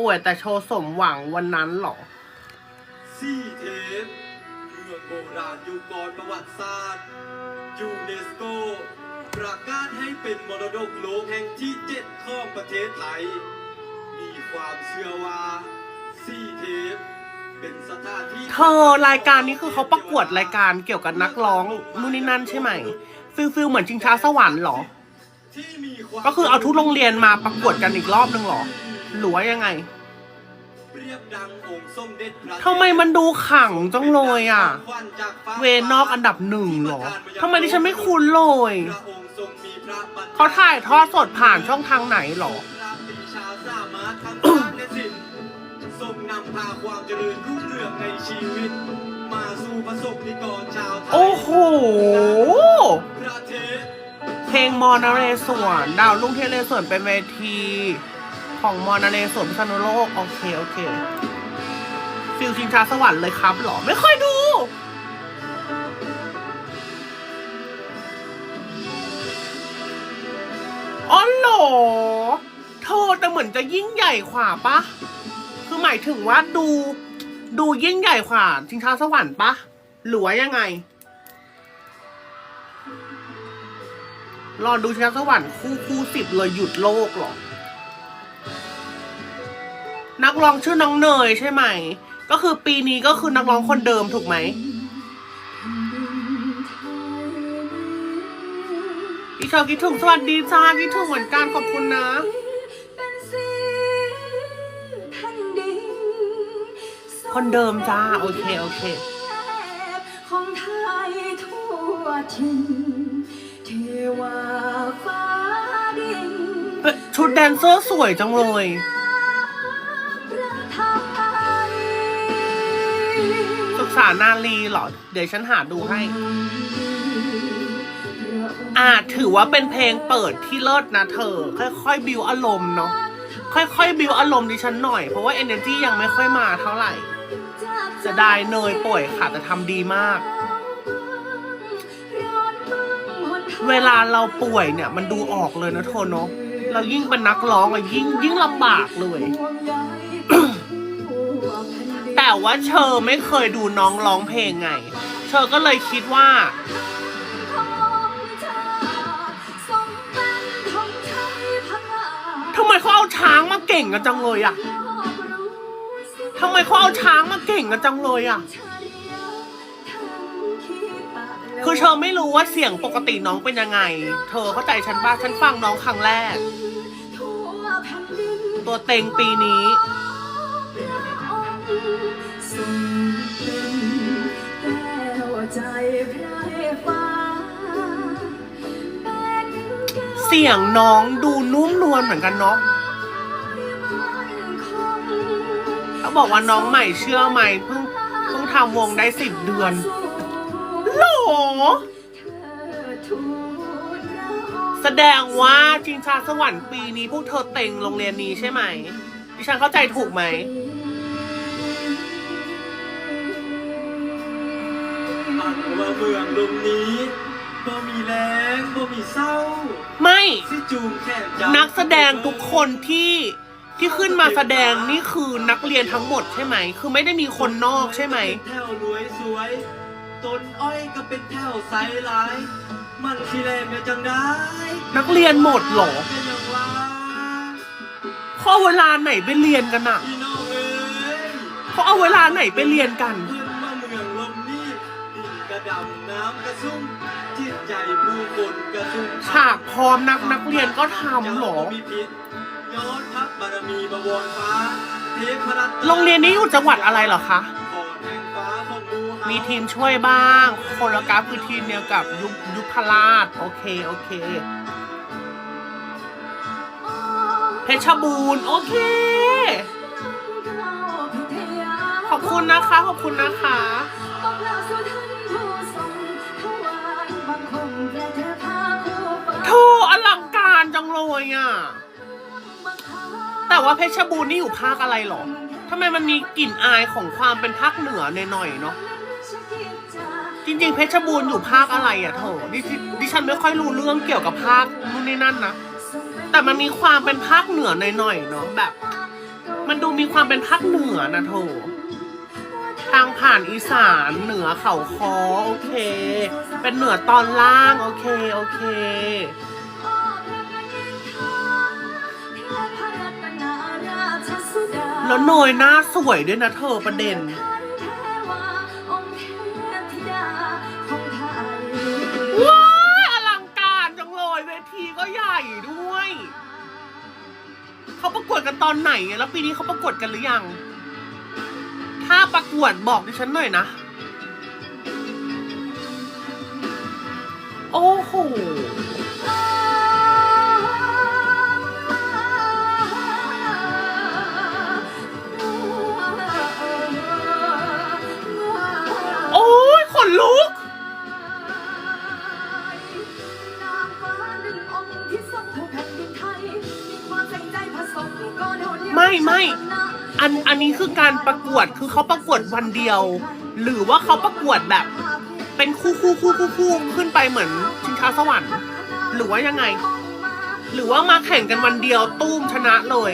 ป่วยแต่โชว์สมหวังวันนั้นเหรอซี่เทปเมืองโบราณยุคก่อนประวัติศาสตร์ยูเนสโกประกาศให้เป็นมรดกโลกแห่งที่เจ็ดของประเทศไทย มีความเชื่อว่าซี่เทปเป็นสถานที่เธอรายการนี้คือเขาประกวดรายการเกี่ยวกับนักร้องนู่นนี่นั่นใช่ไหมฟิลฟิลเหมือนชิงช้าสวรรค์เหรอที่มีความ ก็คือเอาทุกโรงเรียนมาประกวดกันอีกรอบนึงเหรอ หรือว่ายังไงเปรียบดังองค์สมเด็จพระทำไมมันดูขังจังเลยอะขวัญจากฟ้าเวนอกอันดับหนึ่งเหรอทำไมดิฉันไม่คุ้นเลยพระองค์ทรงมีพระปัญญเขาถ่ายทอดสดผ่านช่องทางไหนเหรอพระปรีชาสามารถทางศาสตร์และศิลป์ทรงนำพาความเจริญรุ่งเรืองในชีวิต มาสู่ประสบนิกรชาวไทยโอ้โหประเทศ เพลงมอนาเรสวนดาวลุ่งเทเลสวนเป็นเวทีของมอนาเรสวนพิษณุโลก โอเคโอเคฟิลชิงช้าสวรรค์เลยครับหรอ ไม่ค่อยดูอ๋อหรอเธอแต่เหมือนจะยิ่งใหญ่กว่าปะคือหมายถึงว่าดู ดูยิ่งใหญ่กว่าชิงช้าสวรรค์ปะหรือว่ายังไง รอดูชิงช้าสวรรค์คู่คู่สิบเลยหยุดโลกหรอ นักร้องชื่อน้องเนยใช่ไหม ก็คือปีนี้ก็คือนักร้องคนเดิมถูกไหมพี่ชาวคิดถึงสวัสดีจ้าคิดถึงเหมือนกันขอบคุณนะคนเดิมจ้า โอเค โอเค ของไทยทั่วถิ่น วาฟ้าดินชุดแดนเซอร์สวยจังเลยพระไทยศึกษานาลีเหรอ เดี๋ยวฉันหาดูให้ อ่าถือว่าเป็นเพลงเปิดที่เลิศนะเธอ ค่อยๆ บิวอารมณ์เนาะค่อยๆ บิวอารมณ์ดิฉันหน่อย เพราะว่า energy ยังไม่ค่อยมาเท่าไหร่จะได้เนยป่วยค่ะแต่ทำดีมาก เวลาเราป่วยเนี่ย มันดูออกเลยนะโทนเนาะเรายิ่งเป็นนักร้องอะยิ่งยิ่งลำบากเลย แต่ว่าเชอไม่เคยดูน้องร้องเพลงไง เชอก็เลยคิดว่าทำไมเขาเอาช้างมาเก่งกันจังเลยอะทำไมเขาเอาช้างมาเก่งกันจังเลยอะ คือเชอไม่รู้ว่าเสียงปกติน้องเป็นยังไง เธอเข้าใจฉันป่ะฉันฟังน้องครั้งแรก ตัวเต็งปีนี้เสียงน้องดูนุ่มนวลเหมือนกันเนาะเขาบอกว่าน้องใหม่เชื่อไหมเพิ่งเพิ่งทำวงได้สิบเดือน แสดงว่าจิงชาสวรรค์ปีนี้พวกเธอเต็งโรงเรียนนี้ใช่ไหม ดิฉันเข้าใจถูกไหม อันว่าเมืองลมนี้บ่มีแรงบ่มีเศร้าไม่ สิจูงแขนจับนักแสดงทุกคนที่ที่ขึ้นมาแสดงนี่คือนักเรียนทั้งหมดใช่ไหม คือไม่ได้มีคนนอกใช่ไหม แถวรวยสวย ต้นอ้อยก็เป็นแถวไซหลาย มันสิแรงกันจังได้นักเรียนหมดเหรอก็ยังว่าเขาเอาเวลาไหนไปเรียนกันอะพี่น้องเอ้ยเขาเอาเวลาไหนไปเรียนกัน เพิ่งมาเมืองลมนี้ดินกระดำน้ำกระซุ่มจิตใจผู้คนกระซุ่ม ฉากพร้อมนักนักเรียนก็ทำเหรอ มีพิษย้อนพักบารมีบวรฟ้า เทพรัตโรงเรียนนี้อยู่จังหวัดอะไรเหรอคะ มีทีมช่วยบ้างโคโรกราฟคือทีมเดียวกับยุคยุพราช โอเค โอเค เพชรบูรณ์ โอเค ขอบคุณนะคะ ขอบคุณนะคะโธ่อลังการจังเลยอะ แต่ว่าเพชรบูรณ์นี่อยู่ภาคอะไรหรอทำไมมันมีกลิ่นอายของความเป็นภาคเหนือหน่อยๆเนาะ จริงๆ เพชรบูรณ์อยู่ภาคอะไรอะโถดิฉันดิฉันไม่ค่อยรู้เรื่องเกี่ยวกับภาคนู่นนี่นั่นนะ แต่มันมีความเป็นภาคเหนือหน่อยๆเนาะแบบ มันดูมีความเป็นภาคเหนือนะโถทางผ่านอีสานเหนือเขาคอโอเค เป็นเหนือตอนล่างโอเคโอเค แล้วโนยหน้าสวยด้วยนะเธอประเด็น อนไหนอะแล้วปีนี้เขาประกวดกันหรือยัง ถ้าประกวดบอกดิฉันหน่อยนะ โอ้โหโอ้ยขนลุก ไม่ไม่อันอันนี้คือการประกวดคือเขาประกวดวันเดียว หรือว่าเขาประกวดแบบ เป็นคู่คู่คู่คู่คู่ขึ้นไปเหมือนชิงช้าสวรรค์ หรือว่ายังไง หรือว่ามาแข่งกันวันเดียวตุ้มชนะเลย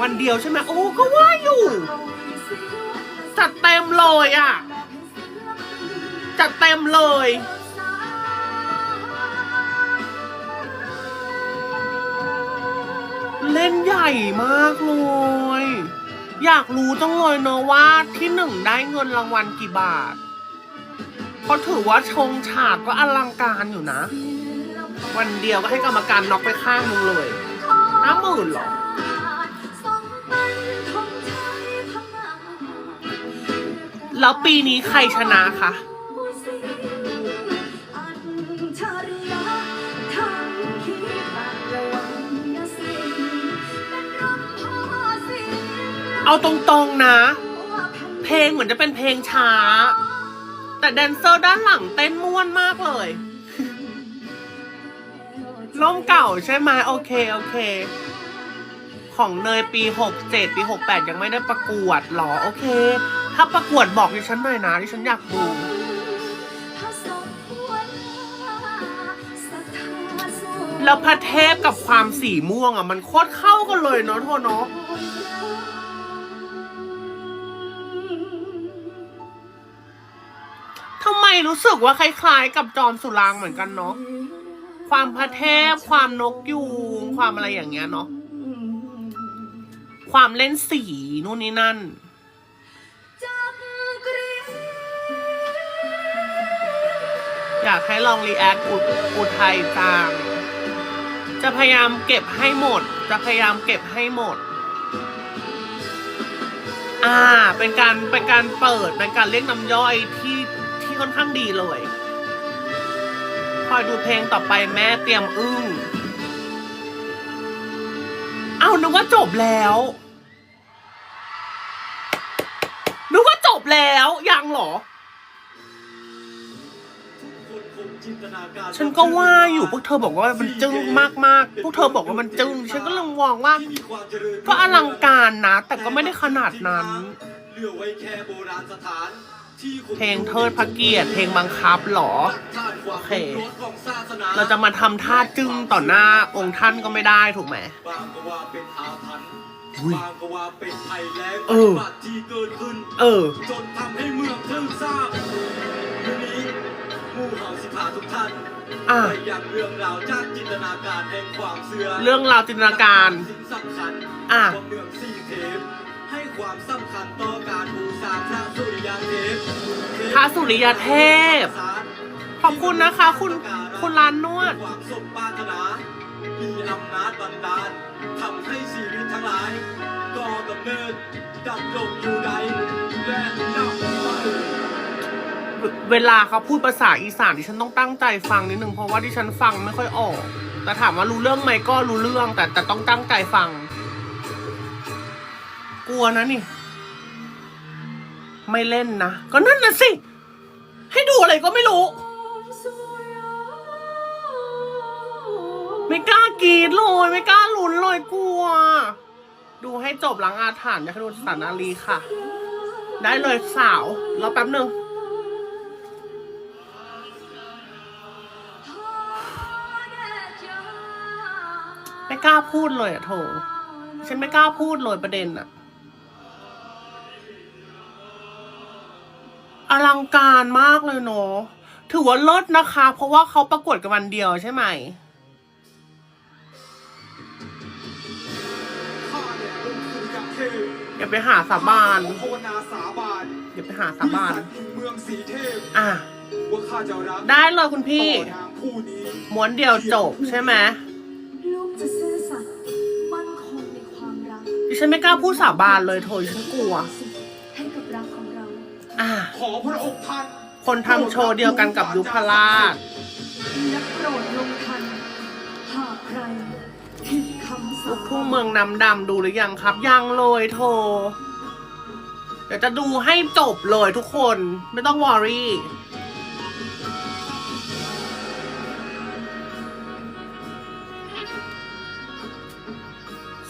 วันเดียวใช่ไหมโอ้ก็ว่าอยู่จัดเต็มเลยอะจัดเต็มเลย เล่นใหญ่มากเลย อยากรู้จังเลยเนอะว่าที่หนึ่งได้เงินรางวัลกี่บาท เพราะถือว่าชงฉากก็อลังการอยู่นะ วันเดียวก็ให้กรรมการน็อกไปข้างนึงเลยห้าหมื่นหรอแล้วปีนี้ใครชนะคะ เอาตรงๆนะ เพลงเหมือนจะเป็นเพลงช้า แต่แดนเซอร์ด้านหลังเต้นม่วนมากเลยร่มเก่าใช่ไหมโอเค โอเค ของเนยปีหกเจ็ดปีหกแปดยังไม่ได้ประกวดหรอ โอเค ถ้าประกวดบอกดิฉันหน่อยนะดิฉันอยากดูแล้วพระเทพกับความสีม่วงอะ มันโคตรเข้ากันเลยเนาะโทเนาะ ทำไมรู้สึกว่าคล้าย ๆ กับจอมสุรางเหมือนกันเนาะความพระเทพ ความนกยูงความอะไรอย่างเงี้ยเนาะความเล่นสีนู่นนี่นั่น อยากให้ลองรีแอคอุทัยจางจะพยายามเก็บให้หมด จะพยายามเก็บให้หมด อ่า เป็นการเป็นการเปิดเป็นการเรียกน้ำย่อยที่ ค่อนข้างดีเลย คอยดูเพลงต่อไปแม่เตรียมอึ้ง เอานึกว่าจบแล้ว นึกว่าจบแล้ว ยังเหรอคนคงจินตนาการฉันก็ว่าอยู่พวกเธอบอกว่ามันจึ้งมากๆ พวกเธอบอกว่ามันจึ้ง ฉันก็เลยมองว่าที่มีความเจริญก็อลังการนะ แต่ก็ไม่ได้ขนาดนั้นเหลือไว้แค่โบราณสถานที่คน เพลงเทิดพระเกียรติเพลงบังคับเหรอต้านความโอเครุ่งโรจน์ของศาสนาเราจะมาทำท่าจึ้งต่อหน้าองค์ท่านก็ไม่ได้ถูกไหมบางก็ว่าเป็นอาถรรพ์อุ้ยบางก็ว่าเป็นภัยแล้งเออบาดที่เกิดขึ้น เออ จนทำให้เมืองเทิงทราบวันนี้หมู่เฮาสิพาทุกท่านอะไปยังเรื่องราวจากจินตนาการแห่งความเสื่อเรื่องราวจินตนาการสิ่งสำคัญอะของเมืองสี่เทพให้ความสำคัญต่อการบูชา พระสุริยเทพพระสุริยเทพ ขอบคุณนะคะ คุณคุณร้านนวด ความสมปรารถนา มีอำนาจบันดาลทำให้ชีวิตทั้งหลายก่อกำเนิดดำรงอยู่ใดและนำไปเวลาเขาพูดภาษาอีสานดิฉันต้องตั้งใจฟังนิดนึงเพราะว่าดิฉันฟังไม่ค่อยออก แต่ถามว่ารู้เรื่องไหมก็รู้เรื่องแต่แต่ต้องตั้งใจฟัง กลัวนะนี่ ไม่เล่นนะ ก็นั่นน่ะสิ ให้ดูอะไรก็ไม่รู้ ไม่กล้ากรีดเลยไม่กล้าลุ้นเลยกลัว ดูให้จบหลังอาถรรพ์อยากให้ดูสารนารีค่ะ ได้เลยสาวรอแป๊บหนึ่งไม่กล้าพูดเลยอะโถฉันไม่กล้าพูดเลยประเด็นอะ อลังการมากเลยเนาะถือว่าเลิศนะคะ เพราะว่าเขาประกวดกันวันเดียวใช่ไหมข้าเนี่ยองค์สุริยเทพอย่าไปหาสาบานขอภาวนาสาบานอย่าไปหาสาบานด้วยสัตว์แห่งเมืองสีเทพอะว่าข้าจะรักได้เลยคุณพี่ต่อนางผู้นี้ม้วนเดียวจบใช่ไหมลูกจะซื่อสัตย์มั่นคงในความรักดิฉันไม่กล้าพูดสาบานเลยโถยฉันกลัว อะขอพระองค์ท่านคนทำโชว์เดียวกันกับยุพราช และโปรดลงทัน หากใครผิดคำลูสั่กงทุ่งเมืองน้ำดำดูหรือยังครับ ยังเลยโทร เดี๋ยวจะดูให้จบเลยทุกคนไม่ต้องวอรี่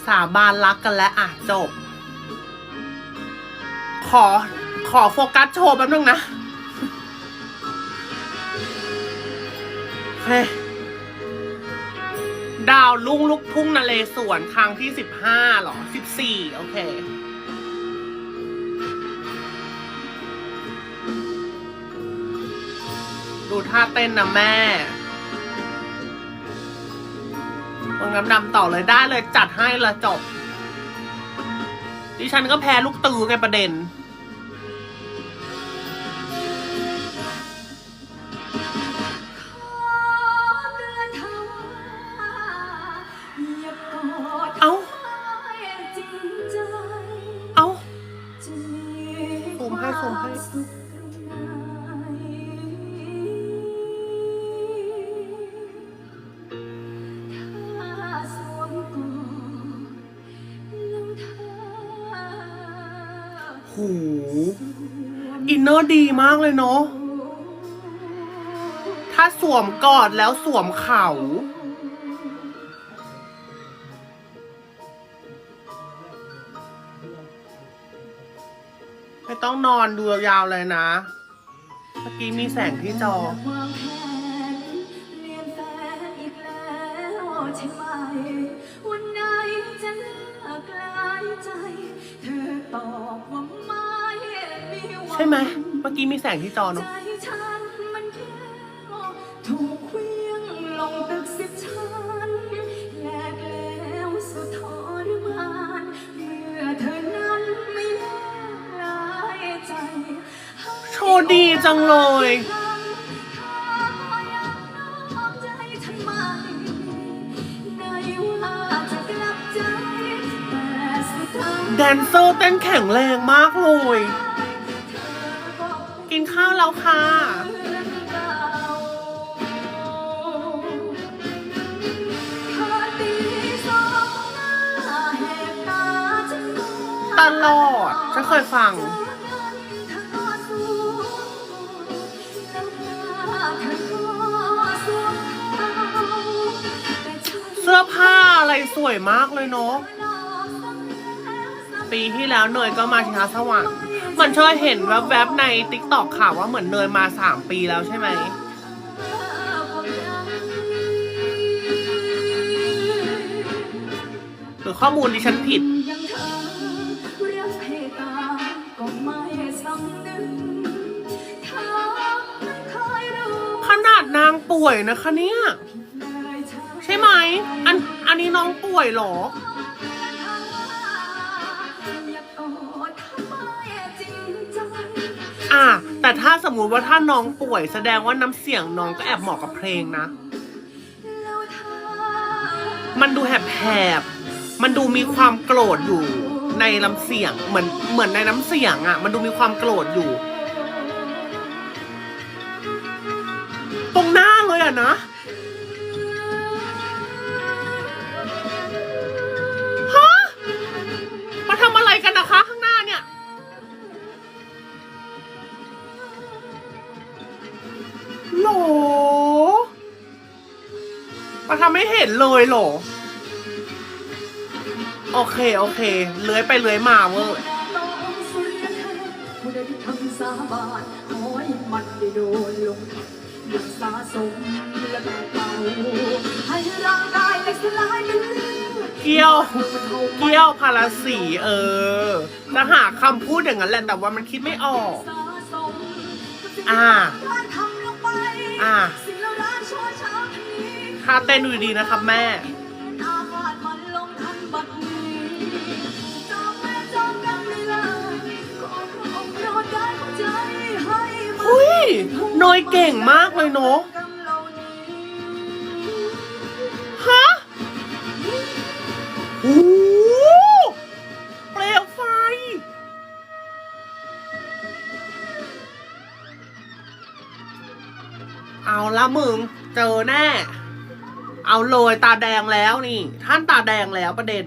สาบานรักกันแล้วอะจบ ขอ ขอโฟกัสโชว์แป๊บนึงนะดาวลุ่งลูกทุ่งนาเลสวนครั้งที่สิบห้าหรอสิบสี่โอเค ดูท่าเต้นนะแม่วงน้ำดำต่อเลยได้เลยจัดให้ละจบ ดิฉันก็แพ้ลูกตือไงประเด็น นเนอร์ดีมากเลยเนาะ ถ้าสวมกอดแล้วสวมเข่า ไม่ต้องนอนดูยาวๆเลยนะ เมื่อกี้มีแสงที่จอวางแผนเรียนแฟนอีกแล้วใช่ไหมวันไหนจะเลิกกลายใจ เธอตอบว่าไม่มีวัน ใช่ไหม เมื่อกี้มีแสงที่จอใจเนาะฉันมันแก้วถูกเคลี้ยงลงตึกสิบชั้นแลกแล้วสุดทรมานเมื่อเธอนั้นไม่แลลายใจโชว์ดีจังเลยแดนเซอร์เต้นแข็งแรงมากเลย กินข้าวแล้วค่ะ ตลอดฉันเคยฟัง เสื้อผ้าอะไรสวยมากเลยเนาะปีที่แล้วเนยก็มาชิงช้าสวรรค์ เหมันเคยเห็นแวบๆในติ๊กตอกข่าวว่าเหมือนเนยมาสามปีแล้วใช่ไหม หรือข้อมูลดิฉันผิด ขนาดนางป่วยนะคะเนี่ย ใช่ไหม อันอันนี้น้องป่วยเหรอ อะแต่ถ้าสมมุติว่าถ้าน้องป่วยแสดงว่าน้ำเสียงน้องก็แอบเหมาะกับเพลงนะ มันดูแหบๆมันดูมีความโกรธอยู่ในลำเสียงเหมือนเหมือนในน้ำเสียงอะ มันดูมีความโกรธอยู่ ตรงหน้าเลยอะนะ เลยเหรอ โอเค โอเค เลื้อยไปเลื้อยมาเวอร์ต้ยเทพผู้ใดที่ทำสาบานขอให้มันได้โดนลงอย่าสาสมและแบบเบาให้ร่างกายได้สลายเป็นเลือดเกี้ยวเกี้ยวพาราสีเออจะหาคำพูดอย่างนั้นแหละแต่ว่ามันคิดไม่ออก อ่า อ่า ท่าเต้นดูดีๆนะครับแม่อาฆาตมันลงทันบัดนี้จองแม่จองกันไม่เลยขอพระองค์โปรดได้เข้าใจให้มันหุ้ยนอยเก่งมากเลยเนาะกรรมเหล่านี้ฮะโอ้โหเปลวไฟ เอาละมึง เจอแน่ เอาเลยตาแดงแล้วนี่ ท่านตาแดงแล้วประเด็น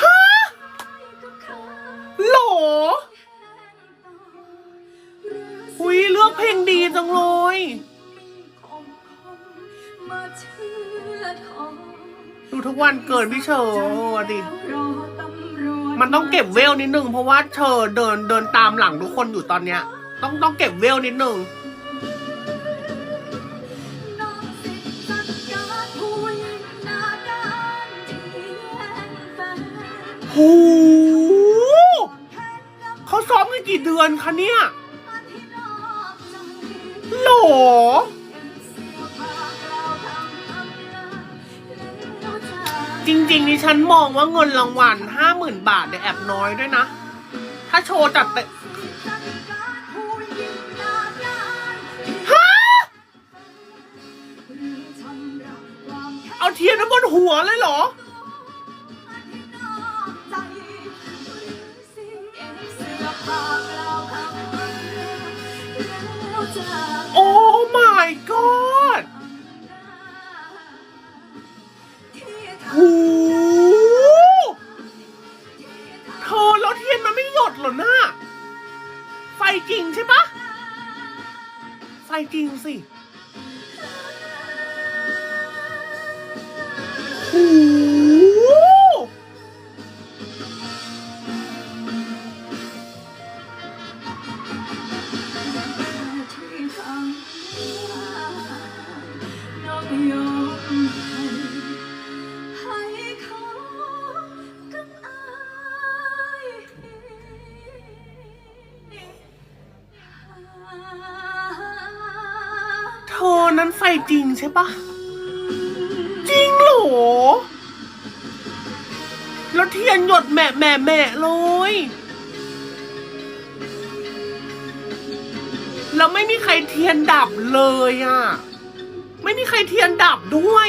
ฮะโหลหุยเลือกเพลงดีจังเลย ดูทุกวันเกิดพี่เชอร์ดิรอ มันต้องเก็บเวลนิดนึงเพราะว่าเชอเดินเดินตามหลังทุกคนอยู่ตอนเนี้ย ต้องต้องเก็บเวลนิดนึงน้องสิจัดการผู้หญิงหน้าด้านที่แย่งแฟนหูเขาซ้อมกันกี่เดือนคะเนี่ยโหล จริงๆนี่ฉันมองว่าเงินรางวัลห้าหมื่นบาทเนี่ยแอบน้อยด้วยนะ ถ้าโชว์จัดเต็มฮะเอาเทียนน้ำบนหัวเลยเหรอ จริงสิ นั้นไฟจริงใช่ปะจริงเหรอ แล้วเทียนหยดแหม่แหม่แหม่เลย แล้วไม่มีใครเทียนดับเลยอะ ไม่มีใครเทียนดับด้วย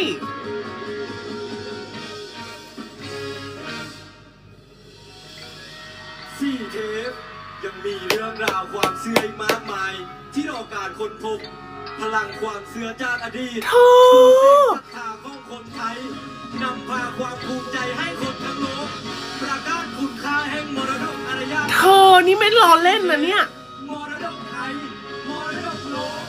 เชื่อจากอดีตเธสู่อเสียงศรัทธาของคนไทยนำพาความภูมิใจให้คนทั้งโลกประกาศคุณค่าแห่งมรดกอารยธรรมเธอนี่ไม่ล้อเล่นนะเนี่ย มรดกไทยมรดกโลก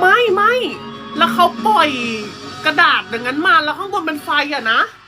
ไม่ไม่แล้วเขาปล่อยกระดาษอย่างนั้นมาแล้วข้างบนเป็นไฟอะนะเ